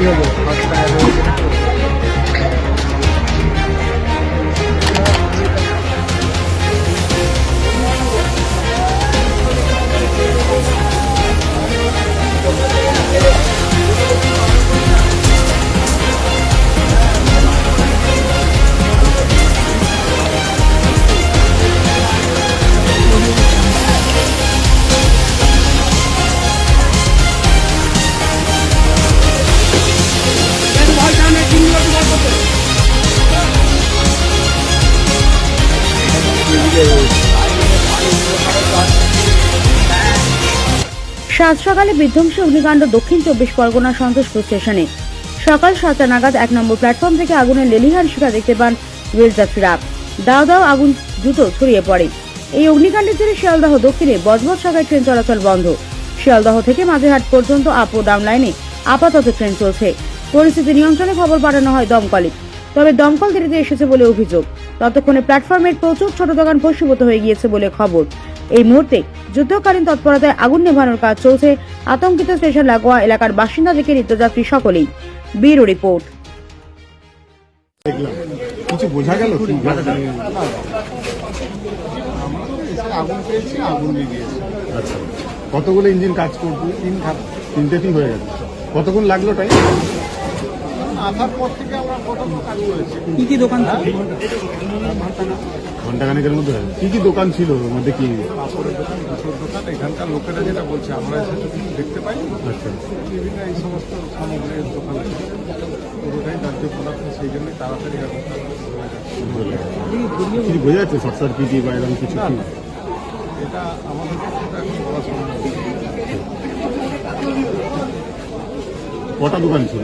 কি হলো সাত সকালে বিধ্বংসী অগ্নিকাণ্ড দক্ষিণ চব্বিশ পরগনা সন্তোষপুর স্টেশনে। সকাল সাতটা নাগাদ এক নম্বর প্ল্যাটফর্ম থেকে আগুনের লেলিহান শিখা দেখতে পান রেল যাত্রীরা। দাও দাও আগুন দ্রুত ছড়িয়ে পড়ে। এই অগ্নিকাণ্ডের জেরে শিয়ালদহ দক্ষিণে বজবজ শাখায় ট্রেন চলাচল বন্ধ। শিয়ালদহ থেকে মাঝেহাট পর্যন্ত আপ ও ডাউন লাইনে আপাতত ট্রেন চলছে। পরিস্থিতি নিয়ন্ত্রণে খবর পাঠানো হয় দমকলে। তবে দমকল দেরিতে এসেছে বলে অভিযোগ। ততক্ষণে প্ল্যাটফর্মের প্রচুর ছোট দোকান ভস্মীভূত হয়ে গিয়েছে বলে খবর। এই মুহূর্তে যুদ্ধকালীন তৎপরতায় আগুন নেভানোর কাজ চলছে। আতঙ্কিত স্টেশন লাগোয়া এলাকার বাসিন্দা থেকে নিত্যযাত্রী সকলেই। Bureau report. কিছু বোঝা গেল আগুন পেয়েছি আগুন লেগেছে আচ্ছা। কতগুলো ইঞ্জিন কাজ করবে তিন তিনটেতেই হয়ে গেছে। কতক্ষণ লাগল টাইম আসার পর থেকে আমরা কত কাজ করেছি কি কি দোকান ছিল? ঘণ্টা খানেকের মধ্যে? হয়ে গেছে কি কি দোকান ছিল ওর মধ্যে কি? কাপড়ের দোকান জুতোর দোকান এখানকার লোকেরা যেটা বলছে আমরা দেখতে পাই আচ্ছা। বিভিন্ন এই সমস্ত সামগ্রীর দোকান পুরোটাই দাহ্য পদার্থ সেই জন্যই তাড়াতাড়ি হয়ে। কিছু বোঝা যাচ্ছে শর্ট সার্কিট বা এরকম কিছু না, এটা আমাদের বলা সম্ভব কটা দোকান ছিল?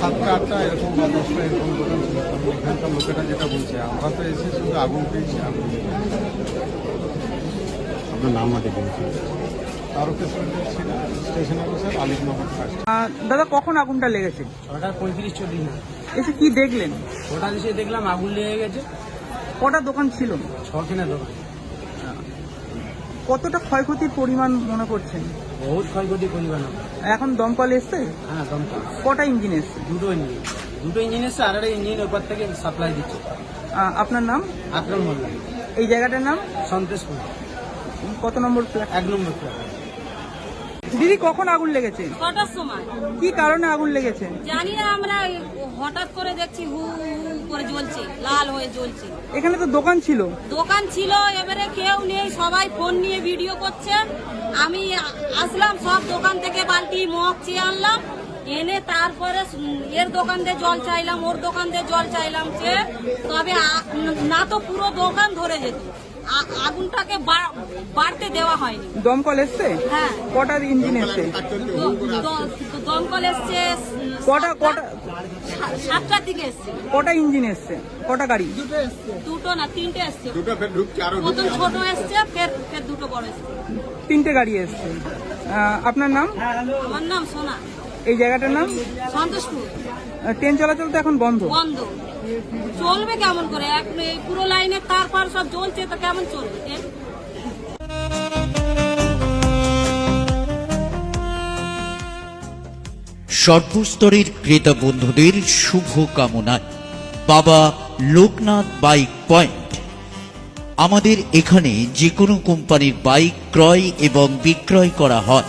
সাতটা আটটা এরকম বা দশটা এরকম দোকান ছিল। এখানকার লোকেরা যেটা বলছে আমরা তো এসে শুধু আগুন পেয়েছি আগুন আপনার নাম বলছি তারকেশ্বর স্টেশন অফিসার দাদা কখন আগুনটা লেগেছে? ছটা পঁয়ত্রিশ চল্লিশ না। এসে কি দেখলেন? ওটা এসে দেখলাম আগুন লেগে গেছে। কটা দোকান ছিল? ছখানে দোকান। কতটা ক্ষয়ক্ষতির পরিমাণ মনে করছেন? বহুত ক্ষয়ক্ষতির পরিমাণ এখন দমকল এসছে? হ্যাঁ দমকল। কটা ইঞ্জিন এসছে? দুটো ইঞ্জিন। দুটো ইঞ্জিন এসছে আর একটা ইঞ্জিন ওপর থেকে সাপ্লাই দিচ্ছে। আপনার নাম? আক্রম মোল্লা এই জায়গাটার নাম? সন্তোষপুর কত নম্বর ফ্ল্যাট এক নম্বর ফ্ল্যাট দিদি কখন আগুন লেগেছে? ছটার সময়। কি কারণে আগুন লেগেছে? জানি না আমরা হঠাৎ করে দেখছি হু হু করে জ্বলছে লাল হয়ে জ্বলছে। এখানে তো দোকান ছিল। দোকান ছিল এবারে কেউ নেই সবাই ফোন নিয়ে ভিডিও করছে। আমি আসলাম সব দোকান থেকে বালতি মগ চেয়ে আনলাম। এনে তারপরে এর দোকান দিয়ে জল চাইলাম ওর দোকান দিয়ে জল চাইলাম যে তবে না তো পুরো দোকান ধরে যেত। আগুনটাকে বা- বাড়তে দেওয়া হয়নি। দমকল এসছে? হ্যাঁ। কটা ইঞ্জিন এসছে? দমকল এসছে কটা কটা সাতটার দিকে এসছে। কটা ইঞ্জিন এসছে? কটা গাড়ি? দুটো না তিনটে এসছে। প্রথম ছোট এসছে ফের ফের দুটো বড় এসছে। তিনটে গাড়ি এসছে। আপনার নাম? আমার নাম সোনা। এই জায়গাটার নাম? সন্তোষপুর। ট্রেন চলাচল তো এখন বন্ধ। বন্ধ। চলবে কেমন করে? এক এই পুরো লাইনে তার পার সব জ্বলছে তো কেমন চলবে? সর্বস্তরের ক্রেতা বন্ধুদের শুভ কামনায় বাবা লোকনাথ বাইক পয়েন্ট। আমাদের এখানে যে কোনো কোম্পানির বাইক ক্রয় এবং বিক্রয় করা হয়।